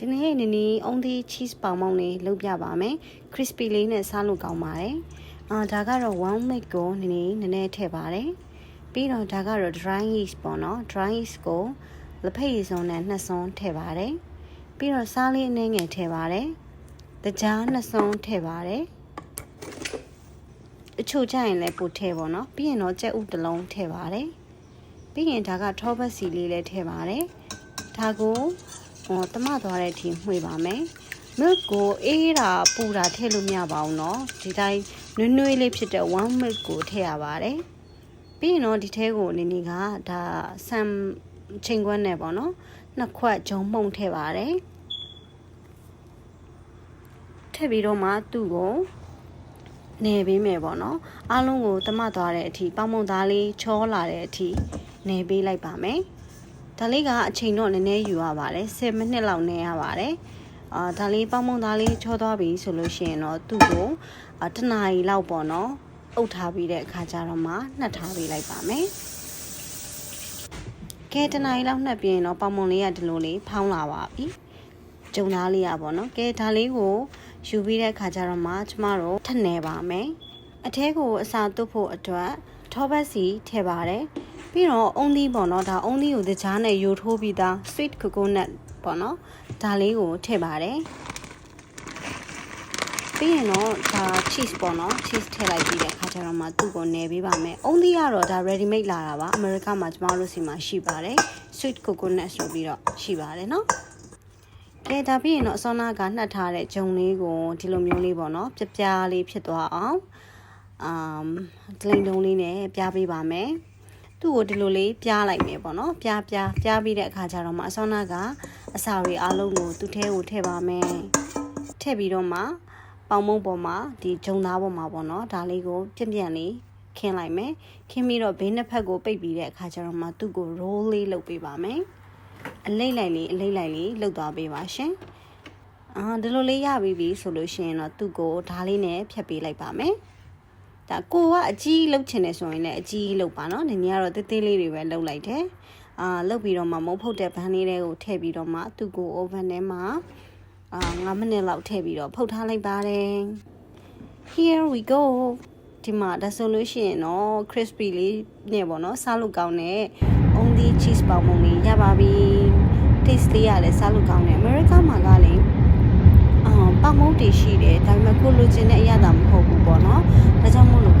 ဒီနေ့နေနေအုံးသေး cheese ပေါင်မောင်းလေးလုပ်ပြပါမယ် crispy လေးနဲ့စားလို့ကောင်းပါတယ်အာဒါကတော့1 mix ကိုနည်းနည်းနည်းနည်းထည့်ပါတယ်ပြီးတော့ဒါကတော့ dry yeast ပေါ့နော် dry yeast ကိုလက်ဖက်ရည်စုံနဲ့နှစ်စုံထည့်ပါတယ်ပြီးတော့စားလေးအနည်းငယ်ထည့်ပါတယ်တကြားနှစ်စုံထည့်ပါတယ်အချို့ကြရင်လည်းပို့ထည့်ပေါ့နော်ပြီးရင်တော့ကြက်ဥတစ်လုံးထည့်ပါတယ်ပြီးရင်ဒါကထောပတ်စီလေးလည်းထည့်ပါတယ်ဒါကို ဟောတမသွားတဲ့အထိမှွေပါမယ် milk ကိုအေးတာပူတာထည့်လို့မရပါဘူးเนาะဒီတိုင်းနွေ့နွေ့လေးဖြစ်တဲ့1 milk ကိုထည့်ရပါတယ်ပြီးရင်တော့ဒီထဲကိုနေနေကဒါဆမ်ချိန်ခွက်နဲ့ပေါ့နော်နှစ်ခွက်ဂျုံမှုန့်ထည့်ပါတယ်ထည့်ပြီးတော့မှသူ့ကိုနေပေးမယ်ပေါ့နော်အားလုံးကိုတမသွားတဲ့အထိပေါင်မုံသားလေးချောလာတဲ့အထိနေပေးလိုက်ပါမယ် ဒါလေးကအချိန်တော့နည်းနည်းယူရပါတယ်10မိနစ်လောက်နေရပါတယ်အာဒါလေးပေါင်မုံသားလေးချောသွားပြီဆိုလို့ရှိရင်တော့သူ့ကိုအာတစ်နာရီလောက်ပေါ့နော်အုပ်ထားပြီးတဲ့အခါကျတော့မှနှက်ထားပေးလိုက်ပါမယ်ကဲတစ်နာရီလောက်နှက်ပြီးရင်တော့ပေါင်မုံလေးကဒီလိုလေးဖောင်းလာပါပြီဂျုံသားလေးอ่ะပေါ့နော်ကဲဒါလေးကိုယူပြီးတဲ့အခါကျတော့မှကျမတို့ထက်နေပါမယ်အထဲကိုအစာတုပ်ဖို့အတွက်ထောပတ်စီထည့်ပါတယ် ပြီးတော့အုံးသီးပေါ့နော်ဒါအုံးသီးကိုတကြားနဲ့ယိုထိုးပြီးသား sweet coconut ပေါ့နော်ဒါလေးကိုထည့်ပါတယ်ပြီးရင်တော့ဒါ cheese ပေါ့နော် cheese ထည့်လိုက်ပြီးတဲ့အခါကျတော့မှသူ့ကိုနယ်ပေးပါမယ်။အုံးသီးကတော့ဒါ ready made လာတာပါ။အမေရိကမှာကျမတို့စီမှာရှိပါတယ်။ sweet coconut ဆိုပြီးတော့ရှိပါတယ်နော်။ကဲဒါပြီးရင်တော့အစောနာကနှက်ထားတဲ့ဂျုံလေးကိုဒီလိုမျိုးလေးပေါ့နော်ပြပြလေးဖြစ်သွားအောင်အမ်ဒလိန်တုံးလေးနဲ့ပြပေးပါမယ်။ သူ့ကိုဒီလိုလေးပြလိုက်မယ်ပေါ့နော်ပြပြပြပြီးတဲ့အခါကျတော့မှအစောနာကအစာတွေအားလုံးကိုသူ့ထဲကိုထည့်ပါမယ်ထည့်ပြီးတော့မှပေါင်မုံပေါ်မှာဒီဂျုံသားပေါ်မှာပေါ့နော်ဒါလေးကိုပြန့်ပြန့်လေးခင်းလိုက်မယ်ခင်းပြီးတော့ဘေးနှစ်ဖက်ကိုပိတ်ပြီးတဲ့အခါကျတော့မှသူ့ကို roll လေးလုပ်ပေးပါမယ်အလိမ့်လိုက်လေးအလိမ့်လိုက်လေးလုပ်သွားပေးပါရှင်အာဒီလိုလေးရပြီးပြီဆိုလို့ရှိရင်တော့သူ့ကိုဓားလေးနဲ့ဖြတ်ပေးလိုက်ပါမယ် ဒါကိုကအကြီးလှုပ်ချင်တယ်ဆိုရင်လည်းအကြီးလှုပ်ပါနော်။နင်ကတော့တေးသေးလေးတွေပဲလှုပ်လိုက်တယ်။အာလှုပ်ပြီးတော့မှမုံဖုတ်တဲ့ဘန်းလေးတွေကိုထည့်ပြီးတော့မှသူ့ကို oven ထဲမှာအာ9မိနစ်လောက်ထည့်ပြီးတော့ဖုတ်ထားလိုက်ပါတယ်။ Here we go ဒီမှာဒါဆိုလို့ရှိရင်တော့ crispy လေးနဲ့ပေါ့နော်စားလို့ကောင်းတဲ့ only cheese ပေါင်မုံလေးရပါပြီ။ taste လေးရလည်းစားလို့ကောင်းတယ်။ America မှာကလည်းအာပေါင်မုံတွေရှိတယ်ဒါပေမဲ့ ကိုလိုချင်တဲ့အရာသာမဟုတ်ဘူးပေါ့နော်။ဒါကြောင့်မို့လို့